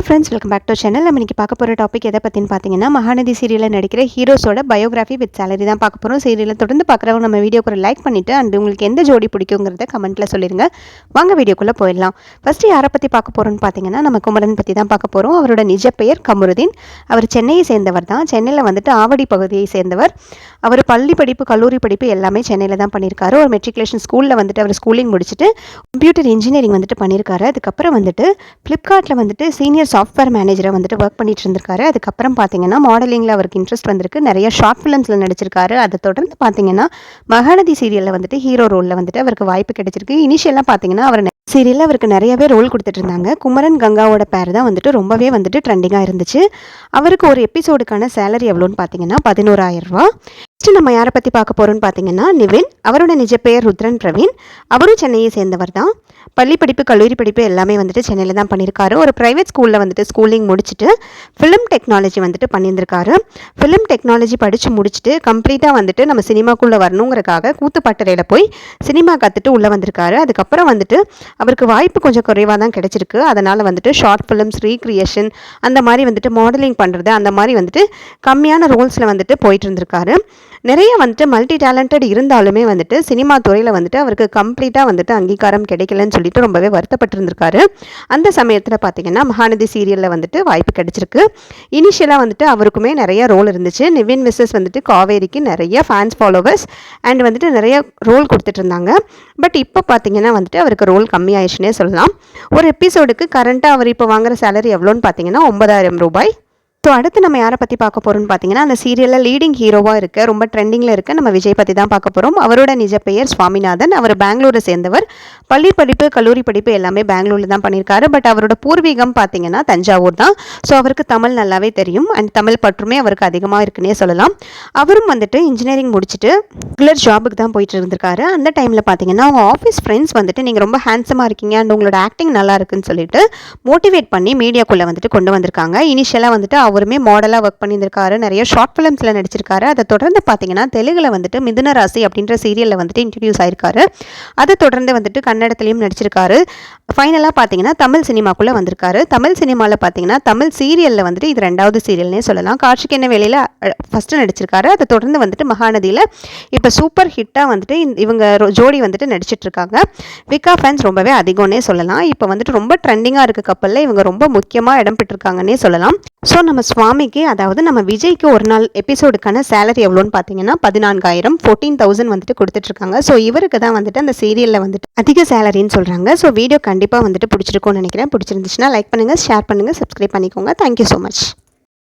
Hello friends welcome back to channel நம்ம இன்றைக்கி பார்க்க போகிற டாபிக் எதை பற்றின்னு பார்த்தீங்கன்னா மகாநதி சீரியலில் நடிக்கிற ஹீரோஸோட பயோகிராஃபி வித் சேலரி தான் பார்க்க போகிறோம் சீரியலில் தொடர்ந்து பார்க்குறவங்க நம்ம வீடியோக்கு ஒரு லைக் பண்ணிவிட்டு அண்ட் உங்களுக்கு எந்த ஜோடி பிடிக்குங்கிறத கமெண்ட்டில் சொல்லிடுங்க வாங்க வீடியோக்குள்ளே போயிடலாம். ஃபஸ்ட்டு யாரை பற்றி பார்க்க போகிறோம்னு பார்த்தீங்கன்னா நம்ம குமரன் பற்றி தான் பார்க்க போகிறோம் அவரோட நிஜ பெயர் கமருதீன். அவர் சென்னையை சேர்ந்தவர் தான். சென்னையில் வந்துட்டு ஆவடி பகுதியை சேர்ந்தவர். அவர் பள்ளி படிப்பு கல்லூரி படிப்பு எல்லாமே சென்னையில் தான் பண்ணியிருக்காரு. ஒரு மெட்ரிகுலேஷன் ஸ்கூலில் வந்துட்டு அவர் ஸ்கூலிங் முடிச்சுட்டு கம்ப்யூட்டர் இன்ஜினியரிங் வந்துட்டு பண்ணியிருக்காரு. அதுக்கப்புறம் வந்துட்டு ஃப்ளிப்கார்ட்டில் வந்துட்டு சீனியர் சாஃப்ட்வேர் மேனேஜரை வந்துட்டு ஒர்க் பண்ணிட்டு இருந்திருக்காரு. அதுக்கப்புறம் பார்த்தீங்கன்னா மாடலிங்கில் அவருக்கு இன்ட்ரெஸ்ட் வந்திருக்கு. நிறைய ஷார்ட் ஃபிலிம்ஸில் நடிச்சிருக்காரு. அதை தொடர்ந்து பார்த்தீங்கன்னா மகாநதி சீரியலில் வந்துட்டு ஹீரோ ரோலில் வந்துட்டு அவருக்கு வாய்ப்பு கிடைச்சிருக்கு. இனிஷியலாக பார்த்தீங்கன்னா அவர் சீரியலில் அவருக்கு நிறையவே ரோல் கொடுத்துட்டு இருந்தாங்க. குமரன் கங்காவோட பேர் தான் வந்துட்டு ரொம்பவே வந்துட்டு ட்ரெண்டிங்காக இருந்துச்சு. அவருக்கு ஒரு எபிசோடுக்கான சேலரி எவ்வளோன்னு பார்த்தீங்கன்னா பதினோராயிரம் ஃபஸ்ட்டு நெக்ஸ்ட் நம்ம யாரை பற்றி பார்க்க போகிறோம்னு பார்த்தீங்கன்னா நிவின். அவரோட நிஜ பெயர் ருத்ரன் பிரவீன். அவரும் சென்னையை சேர்ந்தவர் தான். பள்ளி படிப்பு கல்லூரி படிப்பு எல்லாமே வந்துட்டு சென்னையில் தான் பண்ணியிருக்காரு. ஒரு ப்ரைவேட் ஸ்கூலில் வந்துட்டு ஸ்கூலிங் முடிச்சுட்டு ஃபிலிம் டெக்னாலஜி வந்துட்டு பண்ணியிருந்திருக்காரு. ஃபிலிம் டெக்னாலஜி படித்து முடிச்சுட்டு கம்ப்ளீட்டாக வந்துட்டு நம்ம சினிமாக்குள்ளே வரணுங்கிறக்காக கூத்துப்பாட்டறையில் போய் சினிமா கற்றுட்டு உள்ளே வந்திருக்காரு. அதுக்கப்புறம் வந்துட்டு அவருக்கு வாய்ப்பு கொஞ்சம் குறைவாக தான் கிடச்சிருக்கு. அதனால் வந்துட்டு ஷார்ட் ஃபிலிம்ஸ் ரீக்ரியேஷன் அந்த மாதிரி வந்துட்டு மாடலிங் பண்ணுறது அந்த மாதிரி வந்துட்டு கம்மியான ரோல்ஸில் வந்துட்டு போயிட்டு இருந்திருக்காரு. நிறைய வந்துட்டு மல்டி டேலண்டட் இருந்தாலுமே வந்துட்டு சினிமா துறையில் வந்துட்டு அவருக்கு கம்ப்ளீட்டாக வந்துட்டு அங்கீகாரம் கிடைக்கலன்னு சொல்லிட்டு ரொம்பவே வருத்தப்பட்டிருந்திருக்காரு. அந்த சமயத்தில் பார்த்தீங்கன்னா மகாநதி சீரியலில் வந்துட்டு வாய்ப்பு கிடைச்சிருக்கு. இனிஷியலாக வந்துட்டு அவருக்குமே நிறைய ரோல் இருந்துச்சு. நிவின் மிஸ்ஸஸ் வந்துட்டு காவேரிக்கு நிறைய ஃபேன்ஸ் ஃபாலோவர்ஸ் அண்ட் வந்துட்டு நிறைய ரோல் கொடுத்துட்டு இருந்தாங்க பட் இப்போ பார்த்தீங்கன்னா வந்துட்டு அவருக்கு ரோல் கம்மியாயிடுச்சுன்னே சொல்லலாம். ஒரு எபிசோடுக்கு கரண்ட்டாக அவர் இப்போ வாங்குற சேலரி எவ்வளோன்னு பார்த்தீங்கன்னா ஒன்பதாயிரம் ரூபாய். ஸோ அடுத்து நம்ம யாரை பற்றி பார்க்க போகிறோம்னு பார்த்தீங்கன்னா அந்த சீரியலில் லீடிங் ஹீரோவாக இருக்க ரொம்ப ட்ரெண்டிங்கில் இருக்க நம்ம விஜய் பற்றி தான் பார்க்க போகிறோம் அவரோட நிஜ பெயர் சுவாமிநாதன். அவர் பெங்களூரை சேர்ந்தவர். பள்ளி படிப்பு கல்லூரி படிப்பு எல்லாமே பெங்களூரில் தான் பண்ணியிருக்காரு. பட் அவரோட பூர்வீகம் பார்த்தீங்கன்னா தஞ்சாவூர் தான். ஸோ அவருக்கு தமிழ் நல்லாவே தெரியும். அண்ட் தமிழ் பற்றுமே அவருக்கு அதிகமாக இருக்குன்னே சொல்லலாம். அவரும் வந்துட்டு இன்ஜினியரிங் முடிச்சுட்டு ரெகுலர் ஜாபுக்கு தான் போயிட்டு இருந்திருக்காரு. அந்த டைமில் பார்த்தீங்கன்னா அவங்க ஆஃபீஸ் ஃப்ரெண்ட்ஸ் வந்துட்டு நீங்கள் ரொம்ப ஹேண்ட்ஸமாக இருக்கீங்க. அண்ட் உங்களோட ஆக்டிங் நல்லா இருக்குன்னு சொல்லிட்டு மோட்டிவேட் பண்ணி மீடியாக்குள்ளே வந்துட்டு கொண்டு வந்திருக்காங்க. இனிஷியலாக வந்துட்டு அவருமே மாடலாக ஒர்க் பண்ணியிருந்திருக்காரு. நிறைய ஷார்ட் ஃபிலிம்ஸில் நடிச்சிருக்காரு. அதை தொடர்ந்து பார்த்தீங்கன்னா தெலுங்கில் வந்துட்டு மிதுன ராசி அப்படின்ற சீரியலில் வந்துட்டு இன்ட்ரடியூஸ் ஆயிருக்காரு. அதை தொடர்ந்து வந்துட்டு கன்னடத்துலேயும் நடிச்சிருக்காரு. ஃபைனலாக பார்த்தீங்கன்னா தமிழ் சினிமாக்குள்ளே வந்திருக்காரு. தமிழ் சினிமாவில் பார்த்தீங்கன்னா தமிழ் சீரியலில் வந்துட்டு இது ரெண்டாவது சீரியல்னே சொல்லலாம். காட்சிக்கு என்ன வேலையில் ஃபஸ்ட்டு நடிச்சிருக்காரு. அதை தொடர்ந்து வந்துட்டு மகாநதியில் இப்போ சூப்பர் ஹிட்டாக வந்துட்டு இவங்க ஜோடி வந்துட்டு நடிச்சிட்ருக்காங்க. விக்கா விகா ஃபேன்ஸ் ரொம்பவே அதிகம்னே சொல்லலாம். இப்போ வந்துட்டு ரொம்ப ட்ரெண்டிங்காக இருக்க கப்பலில் இவங்க ரொம்ப முக்கியமாக இடம் பெற்றிருக்காங்கன்னே சொல்லலாம். ஸோ நம்ம சுவாமிக்கு அதாவது நம்ம விஜய்க்கு ஒரு நாள் எபிசோடுக்கான சேலரி எவ்வளோன்னு பார்த்தீங்கன்னா பதினான்காயிரம் ஃபோர்டீன் தௌசண்ட் வந்துட்டு கொடுத்துட்ருக்காங்க. ஸோ இவருக்கு தான் வந்துட்டு அந்த சீரியலில் வந்துட்டு அதிக சேலரின்னு சொல்கிறாங்க ஸோ வீடியோ கண்டிப்பாக வந்துட்டு பிடிச்சிருக்கோன்னு நினைக்கிறேன். பிடிச்சிருந்துச்சுன்னா லைக் பண்ணுங்கள் ஷேர் பண்ணுங்கள் சப்ஸ்கிரைப் பண்ணிக்கோங்க. Thank you so much